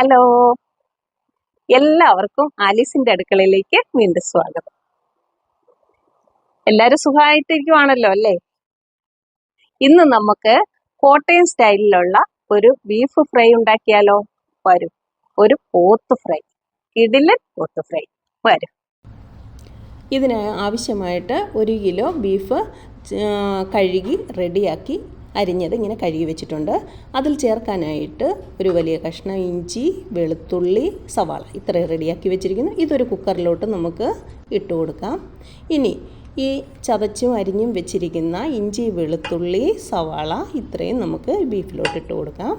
Hello. എല്ലാവർക്കും ആലീസിന്റെ അടുക്കളയിലേക്ക് വീണ്ടും സ്വാഗതം. എല്ലാരും സുഖമായിട്ടിരിക്കുവാണല്ലോ അല്ലേ? ഇന്ന് നമുക്ക് കോട്ടയം സ്റ്റൈലിലുള്ള ഒരു ബീഫ് ഫ്രൈ ഉണ്ടാക്കിയാലോ? വരും. ഒരു പോത്ത് ഫ്രൈ കിടിലൻ പോത്ത് ഫ്രൈ വരും. ഇതിന് ആവശ്യമായിട്ട് ഒരു കിലോ ബീഫ് കഴുകി റെഡിയാക്കി അരിഞ്ഞത് ഇങ്ങനെ കഴുകി വെച്ചിട്ടുണ്ട്. അതിൽ ചേർക്കാനായിട്ട് ഒരു വലിയ കഷ്ണം ഇഞ്ചി വെളുത്തുള്ളി സവാള ഇത്രയും റെഡിയാക്കി വെച്ചിരിക്കുന്നു. ഇതൊരു കുക്കറിലോട്ട് നമുക്ക് ഇട്ട് കൊടുക്കാം. ഇനി ഈ ചതച്ചും അരിഞ്ഞും വെച്ചിരിക്കുന്ന ഇഞ്ചി വെളുത്തുള്ളി സവാള ഇത്രയും നമുക്ക് ബീഫിലോട്ട് ഇട്ട് കൊടുക്കാം.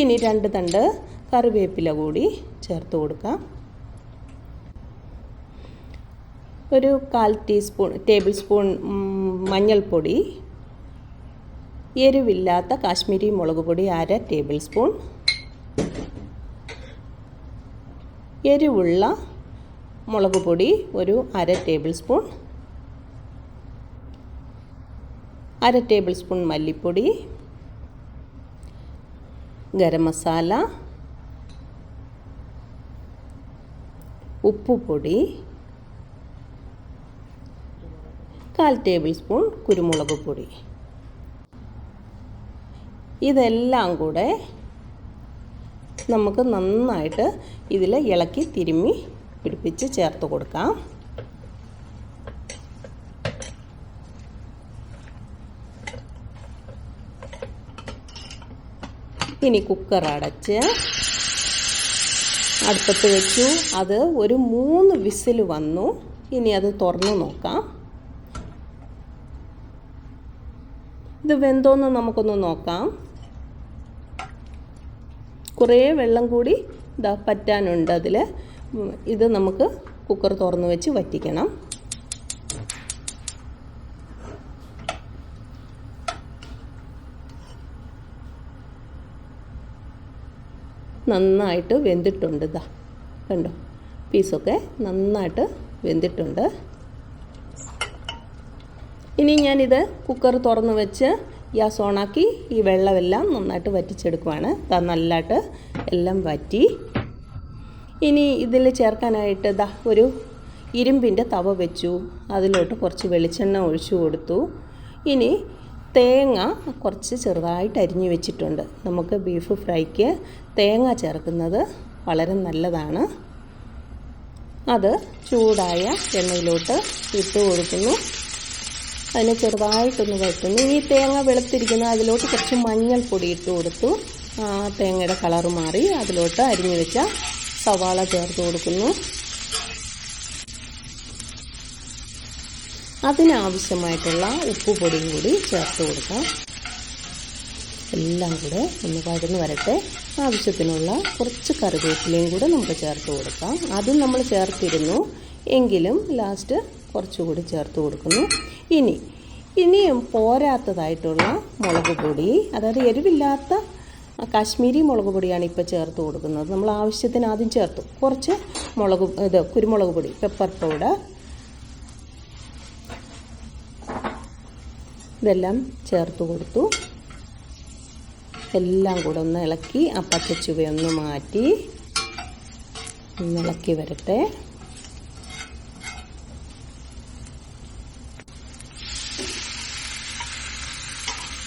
ഇനി രണ്ട് തണ്ട് കറിവേപ്പില കൂടി ചേർത്ത് കൊടുക്കാം. ഒരു കാൽ ടീസ്പൂൺ ടേബിൾ സ്പൂൺ മഞ്ഞൾപ്പൊടി എരിവില്ലാത്ത കാശ്മീരി മുളക് പൊടി അര ടേബിൾ സ്പൂൺ എരിവുള്ള മുളക് പൊടി ഒരു അര ടേബിൾ സ്പൂൺ അര ടേബിൾ സ്പൂൺ മല്ലിപ്പൊടി ഗരം മസാല ഉപ്പുപൊടി കാൽ ടേബിൾ സ്പൂൺ കുരുമുളക് പൊടി. ഇതെല്ലാം കൂടെ നമുക്ക് നന്നായിട്ട് ഇതിൽ ഇളക്കി തിരുമ്മി പിടിപ്പിച്ച് ചേർത്ത് കൊടുക്കാം. ഇനി കുക്കർ അടച്ച് അടുപ്പത്ത് വെച്ചു. അത് ഒരു മൂന്ന് വിസിൽ വന്നു. ഇനി അത് തുറന്നു നോക്കാം. ഇത് വെന്തോന്ന് നമുക്കൊന്ന് നോക്കാം. കുറേ വെള്ളം കൂടി ഇതാ പറ്റാനുണ്ട് അതിൽ ഇത് നമുക്ക് കുക്കർ തുറന്ന് വെച്ച് വറ്റിക്കണം. നന്നായിട്ട് വെന്തിട്ടുണ്ട് ഇതാ കണ്ടോ? പീസൊക്കെ നന്നായിട്ട് വെന്തിട്ടുണ്ട്. ഇനി ഞാനിത് കുക്കർ തുറന്ന് വെച്ച് ഗ്യാസ് ഓണാക്കി ഈ വെള്ളമെല്ലാം നന്നായിട്ട് വറ്റിച്ചെടുക്കുവാണ്. ദാ നല്ലതായിട്ട് എല്ലാം വറ്റി. ഇനി ഇതിൽ ചേർക്കാനായിട്ട് ദാ ഒരു ഇരുമ്പിന്റെ തവ വെച്ചു. അതിലോട്ട് കുറച്ച് വെളിച്ചെണ്ണ ഒഴിച്ചു കൊടുത്തു. ഇനി തേങ്ങ കുറച്ച് ചെറുതായിട്ട് അരിഞ്ഞു വെച്ചിട്ടുണ്ട്. നമുക്ക് ബീഫ് ഫ്രൈക്ക് തേങ്ങ ചേർക്കുന്നത് വളരെ നല്ലതാണ്. അത് ചൂടായ എണ്ണയിലോട്ട് ഇട്ട് കൊടുക്കുന്നു. അതിനെ ചെറുതായിട്ടൊന്ന് വഴറ്റുന്നു. ഈ തേങ്ങ വെളുത്തിരിക്കുന്ന അതിലോട്ട് കുറച്ച് മഞ്ഞൾപ്പൊടി ഇട്ട് കൊടുത്തു. ആ തേങ്ങയുടെ കളർ മാറി അതിലോട്ട് അരിഞ്ഞു വെച്ച സവാള ചേർത്ത് കൊടുക്കുന്നു. അതിനാവശ്യമായിട്ടുള്ള ഉപ്പുപൊടിയും കൂടി ചേർത്ത് കൊടുക്കാം. എല്ലാം കൂടെ ഒന്ന് വഴന്ന് വരട്ടെ. ആവശ്യത്തിനുള്ള കുറച്ച് കറിവേപ്പിലയും കൂടെ നമുക്ക് ചേർത്ത് കൊടുക്കാം. അതും നമ്മൾ ചേർത്തിരുന്നു. എങ്കിലും ലാസ്റ്റ് കുറച്ചുകൂടി ചേർത്ത് കൊടുക്കുന്നു. ഇനി ഇനിയും പോരാത്തതായിട്ടുള്ള മുളക് പൊടി അതായത് എരിവില്ലാത്ത കാശ്മീരി മുളക് പൊടിയാണ് ഇപ്പോൾ ചേർത്ത് കൊടുക്കുന്നത്. നമ്മൾ ആവശ്യത്തിന് ആദ്യം ചേർത്തു. കുറച്ച് മുളക് ഇത് കുരുമുളക് പൊടി പെപ്പർ പൗഡർ ഇതെല്ലാം ചേർത്ത് കൊടുത്തു. എല്ലാം കൂടെ ഒന്ന് ഇളക്കി ആ പച്ചച്ചുവയൊന്ന് മാറ്റി ഇളക്കി വരട്ടെ.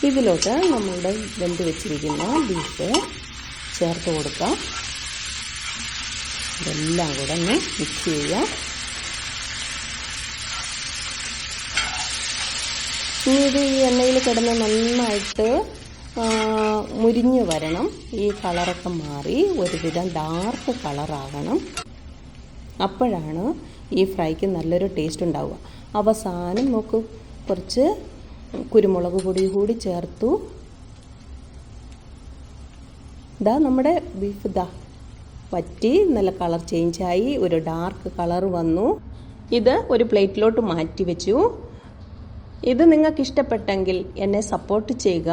ഇതിലോട്ട് നമ്മളുടെ വെന്ത് വെച്ചിരിക്കുന്ന ബീഫ് ചേർത്ത് കൊടുക്കാം. ഇതെല്ലാം കൂടെ ഒന്ന് മിക്സ് ചെയ്യാം ഇനി ഇത് ഈ എണ്ണയിൽ കിടന്ന് നന്നായിട്ട് മുരിഞ്ഞു വരണം. ഈ കളറൊക്കെ മാറി ഒരുവിധം ഡാർക്ക് കളറാകണം അപ്പോഴാണ് ഈ ഫ്രൈക്ക് നല്ലൊരു ടേസ്റ്റ് ഉണ്ടാവുക. അവസാനം നോക്ക് കുറച്ച് കുരുമുളക് പൊടി കൂടി ചേർത്തു. ഇതാ നമ്മുടെ ബീഫ് ഇതാ പറ്റി നല്ല കളർ ചേഞ്ചായി ഒരു ഡാർക്ക് കളർ വന്നു. ഇത് ഒരു പ്ലേറ്റിലോട്ട് മാറ്റി വെച്ചു. ഇത് നിങ്ങൾക്ക് ഇഷ്ടപ്പെട്ടെങ്കിൽ എന്നെ സപ്പോർട്ട് ചെയ്യുക.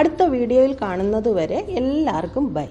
അടുത്ത വീഡിയോയിൽ കാണുന്നത് വരെ എല്ലാവർക്കും ബൈ